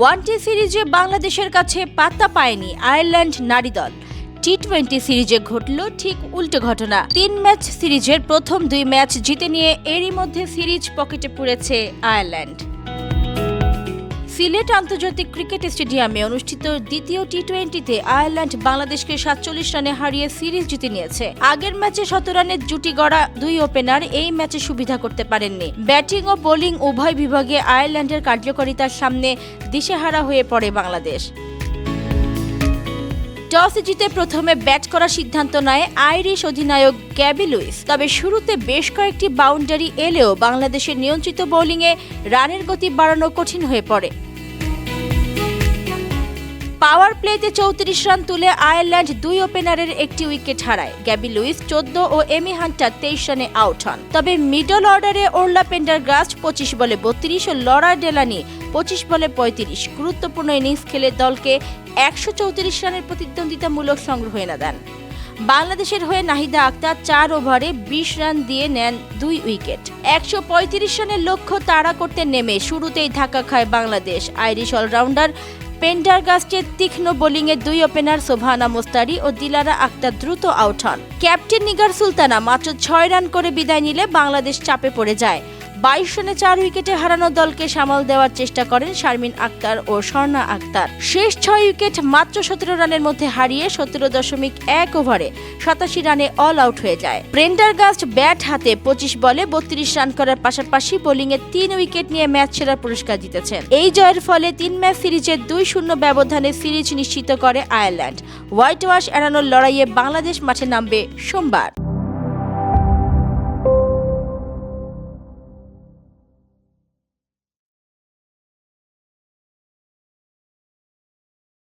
One day সিরিজে বাংলাদেশের কাছে পাত্তা পায়নি আয়ারল্যান্ড নারী দল। টি টোয়েন্টি সিরিজে ঘটল ঠিক উল্টো ঘটনা। তিন ম্যাচ সিরিজের প্রথম দুই ম্যাচ জিতে নিয়ে এরই মধ্যে সিরিজ পকেটে পুড়েছে আয়ারল্যান্ড। সিলেট আন্তর্জাতিক ক্রিকেট স্টেডিয়ামে অনুষ্ঠিত দ্বিতীয় টি টোয়েন্টিতে আয়ারল্যান্ড বাংলাদেশকে সাতচল্লিশ রানে হারিয়ে সিরিজ জিতে নিয়েছে। আগের ম্যাচে শত রানের জুটি গড়া দুই ওপেনার এই ম্যাচে সুবিধা করতে পারেননি। ব্যাটিং ও বোলিং উভয় বিভাগে আয়ারল্যান্ডের কার্যকারিতার সামনে দিশেহারা হয়ে পড়ে বাংলাদেশ। টস জিতে প্রথমে ব্যাট করার সিদ্ধান্ত নেয় আইরিশ অধিনায়ক গ্যাবি লুইস। তবে শুরুতে বেশ কয়েকটি বাউন্ডারি এলেও বাংলাদেশের নিয়ন্ত্রিত বোলিংয়ে রানের গতি বাড়ানো কঠিন হয়ে পড়ে। পাওয়ার প্লেতে চৌত্রিশ রান তুলে আয়ারল্যান্ড দুই ওপেনারের একটি উইকেট হারায়। গ্যাবি লুইস চোদ্দ ও এমি হান্টার তেইশ রানে আউট হন। তবে মিডল অর্ডারে ওরলা পেন্ডারগ্রাস্ট পঁচিশ বলে বত্রিশ ও লরা ডেলানি পঁচিশ বলে পঁয়ত্রিশ। গুরুত্বপূর্ণ ইনিংস খেলে দলকে একশো চৌত্রিশ রানের প্রতিদ্বন্দ্বিতামূলক সংগ্রহ এনে দেন। বাংলাদেশের হয়ে নাহিদা আক্তার চার ওভারে বিশ রান দিয়ে নেন দুই উইকেট। একশো পঁয়ত্রিশ রানের লক্ষ্য তাড়া করতে নেমে শুরুতেই ধাক্কা খায় বাংলাদেশ। আইরিশ অলরাউন্ডার পেন্ডারগাস্টের তীক্ষ্ণ বোলিংয়ে দুই ওপেনার সোভানা মোস্তারি ও দিলারা আক্তার দ্রুত আউট হন। ক্যাপ্টেন নিগার সুলতানা মাত্র ছয় রান করে বিদায় নিলে বাংলাদেশ চাপে পড়ে যায়। বাইশ রানে চার উইকেটে হারানো দলকে সামাল দেওয়ার চেষ্টা করেন শারমিন আক্তার ও স্বর্ণা আক্তার। শেষ ছয় উইকেট মাত্র সতেরো রানের মধ্যে হারিয়ে সতেরো দশমিক এক ওভারে সাতাশি রানে অল আউট হয়ে যায়। প্রেন্ডারগাস্ট ব্যাট হাতে পঁচিশ বলে বত্রিশ রান করার পাশাপাশি বোলিংয়ে তিন উইকেট নিয়ে ম্যাচ সেরার পুরস্কার জিতেছেন। এই জয়ের ফলে তিন ম্যাচ সিরিজের দুই শূন্য ব্যবধানে সিরিজ নিশ্চিত করে আয়ারল্যান্ড। হোয়াইট ওয়াশ এড়ানোর লড়াইয়ে বাংলাদেশ মাঠে নামবে সোমবার।